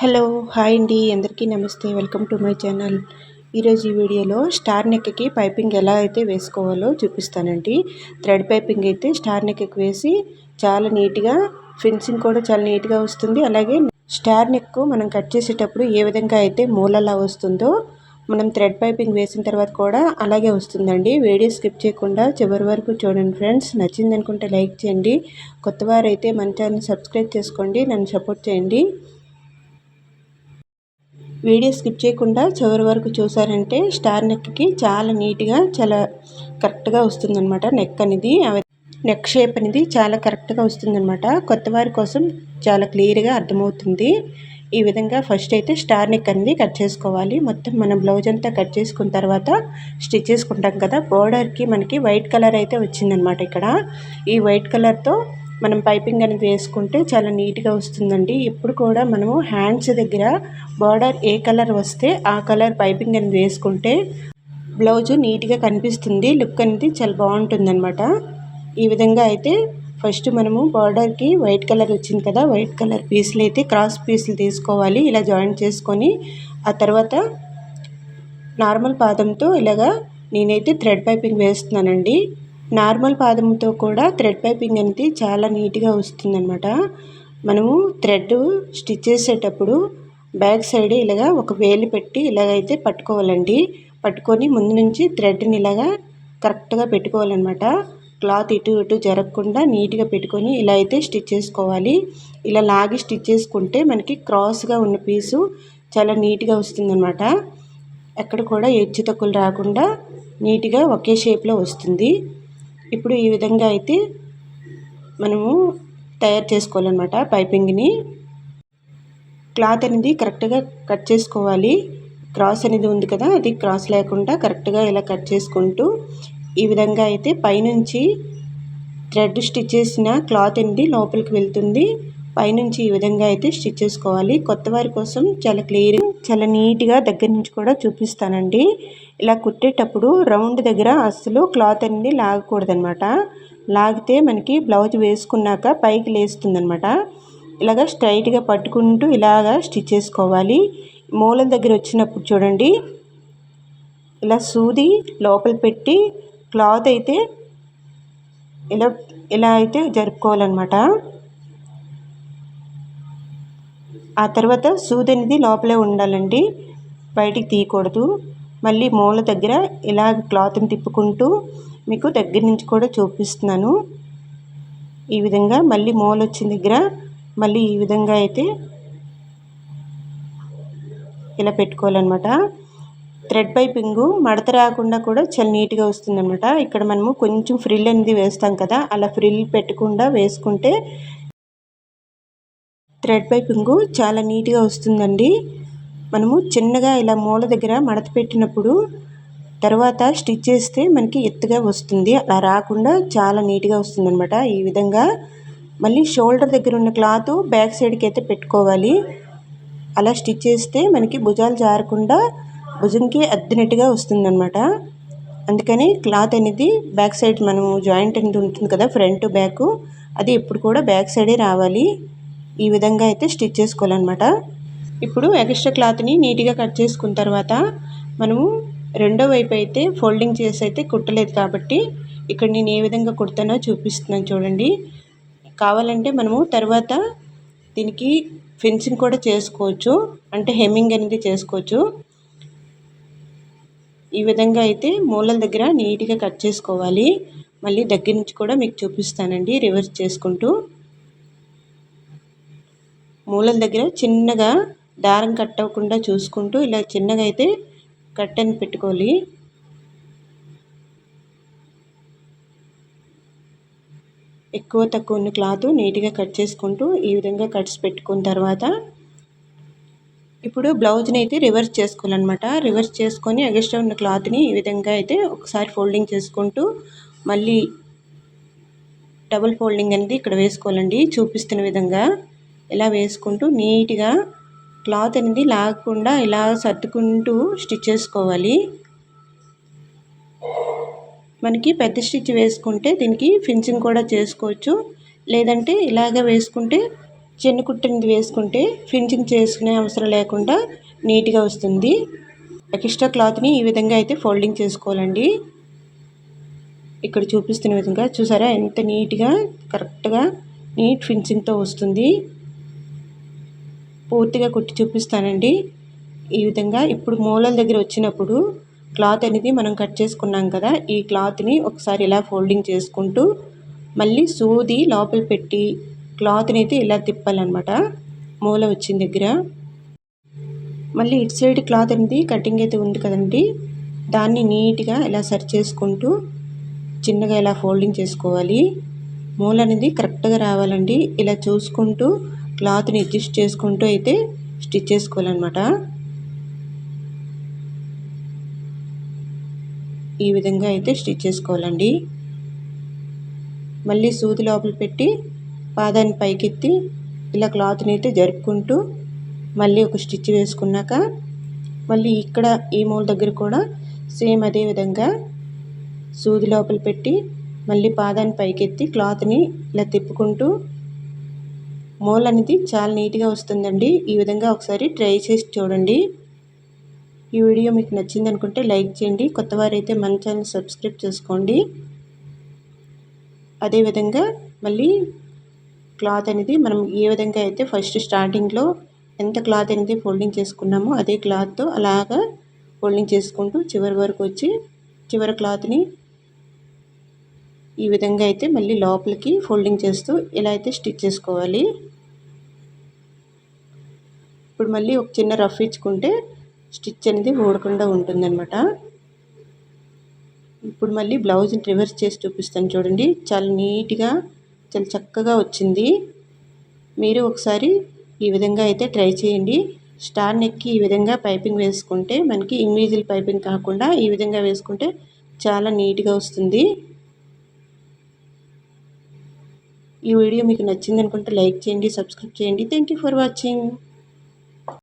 Hello hi అండి. అందరికీ నమస్తే. Welcome to my channel. ఈరోజు ఈ వీడియోలో స్టార్ నెక్కి పైపింగ్ ఎలా అయితే వేసుకోవాలో చూపిస్తానండి. థ్రెడ్ పైపింగ్ అయితే స్టార్ నెక్కి వేసి చాలా నీట్గా ఫిన్సింగ్ కూడా చాలా నీట్గా వస్తుంది. అలాగే స్టార్ నెక్ మనం కట్ చేసేటప్పుడు ఏ విధంగా అయితే మూలలా వస్తుందో మనం థ్రెడ్ పైపింగ్ వేసిన తర్వాత కూడా అలాగే వస్తుందండి. వీడియో స్కిప్ చేయకుండా చివరి వరకు చూడండి ఫ్రెండ్స్. నచ్చింది అనుకుంటే లైక్ చేయండి. కొత్త వారైతే మన ఛానల్ సబ్స్క్రైబ్ చేసుకోండి. నన్ను సపోర్ట్ చేయండి. వీడియో స్కిప్ చేయకుండా చివరి వరకు చూసారంటే స్టార్ నెక్కి చాలా నీట్గా చాలా కరెక్ట్గా వస్తుందన్నమాట. నెక్ అనేది నెక్ షేప్ అనేది చాలా కరెక్ట్గా వస్తుందన్నమాట. కొత్త వారి కోసం చాలా క్లియర్గా అర్థమవుతుంది. ఈ విధంగా ఫస్ట్ అయితే స్టార్ నెక్ అనేది కట్ చేసుకోవాలి. మొత్తం మనం బ్లౌజ్ అంతా కట్ చేసుకున్న తర్వాత స్టిచ్ చేసుకుంటాం కదా. బోర్డర్కి మనకి వైట్ కలర్ అయితే వచ్చిందనమాట ఇక్కడ. ఈ వైట్ కలర్తో మనం పైపింగ్ అనేది వేసుకుంటే చాలా నీట్గా వస్తుందండి. ఇప్పుడు కూడా మనము హ్యాండ్స్ దగ్గర బార్డర్ ఏ కలర్ వస్తే ఆ కలర్ పైపింగ్ అనేది వేసుకుంటే బ్లౌజు నీట్గా కనిపిస్తుంది. లుక్ అనేది చాలా బాగుంటుందన్నమాట. ఈ విధంగా అయితే ఫస్ట్ మనము బార్డర్కి వైట్ కలర్ వచ్చింది కదా వైట్ కలర్ పీసులు అయితే క్రాస్ పీసులు తీసుకోవాలి. ఇలా జాయిన్ చేసుకొని ఆ తర్వాత నార్మల్ పాదంతో ఇలాగా నేనైతే థ్రెడ్ పైపింగ్ వేస్తున్నానండి. నార్మల్ పాదంతో కూడా థ్రెడ్ పైపింగ్ అనేది చాలా నీట్గా వస్తుందన్నమాట. మనము థ్రెడ్ స్టిచ్ చేసేటప్పుడు బ్యాక్ సైడ్ ఇలాగా ఒక వేలు పెట్టి ఇలాగైతే పట్టుకోవాలండి. పట్టుకొని ముందు నుంచి థ్రెడ్ని ఇలాగా కరెక్ట్గా పెట్టుకోవాలన్నమాట. క్లాత్ ఇటు ఇటు జరగకుండా నీట్గా పెట్టుకొని ఇలా అయితే స్టిచ్ చేసుకోవాలి. ఇలా లాగి స్టిచ్ చేసుకుంటే మనకి క్రాస్గా ఉన్న పీసు చాలా నీట్గా వస్తుందన్నమాట. ఎక్కడ కూడా ఎచ్చు తక్కువలు రాకుండా నీట్గా ఒకే షేప్లో వస్తుంది. ఇప్పుడు ఈ విధంగా అయితే మనము తయారు చేసుకోవాలన్నమాట పైపింగ్ని. క్లాత్ అనేది కరెక్ట్గా కట్ చేసుకోవాలి. క్రాస్ అనేది ఉంది కదా అది క్రాస్ లేకుండా కరెక్ట్గా ఇలా కట్ చేసుకుంటూ ఈ విధంగా అయితే పైనుంచి థ్రెడ్ స్టిచ్ చేసిన క్లాత్ అనేది లోపలికి వెళ్తుంది. పైనుంచి ఈ విధంగా అయితే స్టిచ్ చేసుకోవాలి. కొత్త వారి కోసం చాలా క్లియర్ చాలా నీట్గా దగ్గర నుంచి కూడా చూపిస్తానండి. ఇలా కుట్టేటప్పుడు రౌండ్ దగ్గర అస్సలు క్లాత్ అనేది లాగకూడదనమాట. లాగితే మనకి బ్లౌజ్ వేసుకున్నాక పైకి లేస్తుందనమాట. ఇలాగ స్ట్రైట్గా పట్టుకుంటూ ఇలాగా స్టిచ్ చేసుకోవాలి. మూలం దగ్గర వచ్చినప్పుడు చూడండి. ఇలా సూది లోపల పెట్టి క్లాత్ అయితే ఇలా ఇలా అయితే జరుపుకోవాలన్నమాట. ఆ తర్వాత సూది అనేది లోపలే ఉండాలండి. బయటికి తీయకూడదు. మళ్ళీ మూల దగ్గర ఇలా క్లాత్ని తిప్పుకుంటూ మీకు దగ్గర నుంచి కూడా చూపిస్తున్నాను. ఈ విధంగా మళ్ళీ మూల వచ్చిన దగ్గర మళ్ళీ ఈ విధంగా అయితే ఇలా పెట్టుకోవాలన్నమాట. థ్రెడ్ పైపింగ్ మడత రాకుండా కూడా చాలా నీట్గా వస్తుందన్నమాట. ఇక్కడ మనము కొంచెం ఫ్రిల్ అనేది వేస్తాం కదా అలా ఫ్రిల్ పెట్టకుండా వేసుకుంటే థ్రెడ్ పైపింగ్ చాలా నీట్గా వస్తుందండి. మనము చిన్నగా ఇలా మూల దగ్గర మడత పెట్టినప్పుడు తర్వాత స్టిచ్ చేస్తే మనకి ఎత్తుగా వస్తుంది. అలా రాకుండా చాలా నీట్గా వస్తుందనమాట ఈ విధంగా మళ్ళీ షోల్డర్ దగ్గర ఉన్న క్లాత్ బ్యాక్ సైడ్కి అయితే పెట్టుకోవాలి. అలా స్టిచ్ చేస్తే మనకి భుజాలు జారకుండా భుజంకి అద్దినట్టుగా వస్తుందన్నమాట. అందుకని క్లాత్ అనేది బ్యాక్ సైడ్ మనము జాయింట్ అనేది ఉంటుంది కదా ఫ్రంట్ బ్యాక్ అది ఎప్పుడు కూడా బ్యాక్ సైడే రావాలి. ఈ విధంగా అయితే స్టిచ్ చేసుకోవాలన్నమాట. ఇప్పుడు ఎక్స్ట్రా క్లాత్ని నీట్గా కట్ చేసుకున్న తర్వాత మనము రెండో వైపు అయితే ఫోల్డింగ్ చేసి అయితే కుట్టలేదు కాబట్టి ఇక్కడ నేను ఏ విధంగా కుడతానో చూపిస్తున్నాను చూడండి. కావాలంటే మనము తర్వాత దీనికి ఫెన్సింగ్ కూడా చేసుకోవచ్చు. అంటే హెమ్మింగ్ అనేది చేసుకోవచ్చు. ఈ విధంగా అయితే మూలల దగ్గర నీట్గా కట్ చేసుకోవాలి. మళ్ళీ దగ్గర నుంచి కూడా మీకు చూపిస్తానండి రివర్స్ చేసుకుంటూ. మూలల దగ్గర చిన్నగా దారం కట్ అవ్వకుండా చూసుకుంటూ ఇలా చిన్నగా అయితే కట్టని పెట్టుకోవాలి. ఎక్కువ తక్కువ ఉన్న క్లాత్ నీట్గా కట్ చేసుకుంటూ ఈ విధంగా కట్స్ పెట్టుకున్న తర్వాత ఇప్పుడు బ్లౌజ్ని అయితే రివర్స్ చేసుకోవాలన్నమాట. రివర్స్ చేసుకొని ఎగస్ట్రా ఉన్న క్లాత్ని ఈ విధంగా అయితే ఒకసారి ఫోల్డింగ్ చేసుకుంటూ మళ్ళీ డబుల్ ఫోల్డింగ్ అనేది ఇక్కడ వేసుకోవాలండి. చూపిస్తున్న విధంగా ఇలా వేసుకుంటూ నీట్గా క్లాత్ అనేది లాగకుండా ఇలా సర్దుకుంటూ స్టిచ్ చేసుకోవాలి. మనకి పెద్ద స్టిచ్ వేసుకుంటే దీనికి ఫిన్సింగ్ కూడా చేసుకోవచ్చు. లేదంటే ఇలాగ వేసుకుంటే చిన్న కుట్టినది వేసుకుంటే ఫినిషింగ్ చేసుకునే అవసరం లేకుండా నీట్గా వస్తుంది. ఎక్స్ట్రా క్లాత్ని ఈ విధంగా అయితే ఫోల్డింగ్ చేసుకోవాలండి. ఇక్కడ చూపిస్తున్న విధంగా చూసారా? ఎంత నీట్గా కరెక్ట్గా నీట్ ఫినిషింగ్తో వస్తుంది. పూర్తిగా కుట్టి చూపిస్తానండి. ఈ విధంగా ఇప్పుడు మూలల దగ్గర వచ్చినప్పుడు క్లాత్ అనేది మనం కట్ చేసుకున్నాం కదా ఈ క్లాత్ని ఒకసారి ఇలా ఫోల్డింగ్ చేసుకుంటూ మళ్ళీ సూది లోపల పెట్టి క్లాత్ని అయితే ఇలా తిప్పాలన్నమాట. మూల వచ్చిన దగ్గర. మళ్ళీ ఇటు సైడ్ క్లాత్ అనేది కటింగ్ అయితే ఉంది కదండి. దాన్ని నీట్గా ఇలా సరి చేసుకుంటూ చిన్నగా ఇలా ఫోల్డింగ్ చేసుకోవాలి. మూల అనేది కరెక్ట్గా రావాలండి. ఇలా చూసుకుంటూ క్లాత్ని అడ్జస్ట్ చేసుకుంటూ అయితే స్టిచ్ చేసుకోవాలన్నమాట. ఈ విధంగా అయితే స్టిచ్ చేసుకోవాలండి. మళ్ళీ సూది లోపల పెట్టి పాదాన్ని పైకెత్తి ఇలా క్లాత్ని అయితే జరుపుకుంటూ మళ్ళీ ఒక స్టిచ్ వేసుకున్నాక మళ్ళీ ఇక్కడ ఈ మూల దగ్గర కూడా సేమ్ అదే విధంగా సూది లోపల పెట్టి మళ్ళీ పాదాన్ని పైకెత్తి క్లాత్ని ఇలా తిప్పుకుంటూ మోల్ అనేది చాలా నీట్గా వస్తుందండి. ఈ విధంగా ఒకసారి ట్రై చేసి చూడండి. ఈ వీడియో మీకు నచ్చింది అనుకుంటే లైక్ చేయండి. కొత్త వారైతే మన ఛానల్ సబ్స్క్రైబ్ చేసుకోండి. అదేవిధంగా మళ్ళీ క్లాత్ అనేది మనం ఏ విధంగా అయితే ఫస్ట్ స్టార్టింగ్లో ఎంత క్లాత్ అనేది ఫోల్డింగ్ చేసుకున్నామో అదే క్లాత్తో అలాగా ఫోల్డింగ్ చేసుకుంటూ చివరి వరకు వచ్చి చివరి క్లాత్ని ఈ విధంగా అయితే మళ్ళీ లోపలికి ఫోల్డింగ్ చేస్తూ ఇలా అయితే స్టిచ్ చేసుకోవాలి. ఇప్పుడు మళ్ళీ ఒక చిన్న రఫ్ ఇచ్చుకుంటే స్టిచ్ అనేది ఊడకుండా ఉంటుందన్నమాట. ఇప్పుడు మళ్ళీ బ్లౌజ్ని రివర్స్ చేసి చూపిస్తాను చూడండి. చాలా నీట్గా చాలా చక్కగా వచ్చింది. మీరు ఒకసారి ఈ విధంగా అయితే ట్రై చేయండి. స్టార్ నెక్కి ఈ విధంగా పైపింగ్ వేసుకుంటే మనకి ఇన్విజిల్ పైపింగ్ కాకుండా ఈ విధంగా వేసుకుంటే చాలా నీట్గా వస్తుంది. ఈ వీడియో మీకు నచ్చింది అనుకుంటే లైక్ చేయండి సబ్స్క్రైబ్ చేయండి. Thank you for watching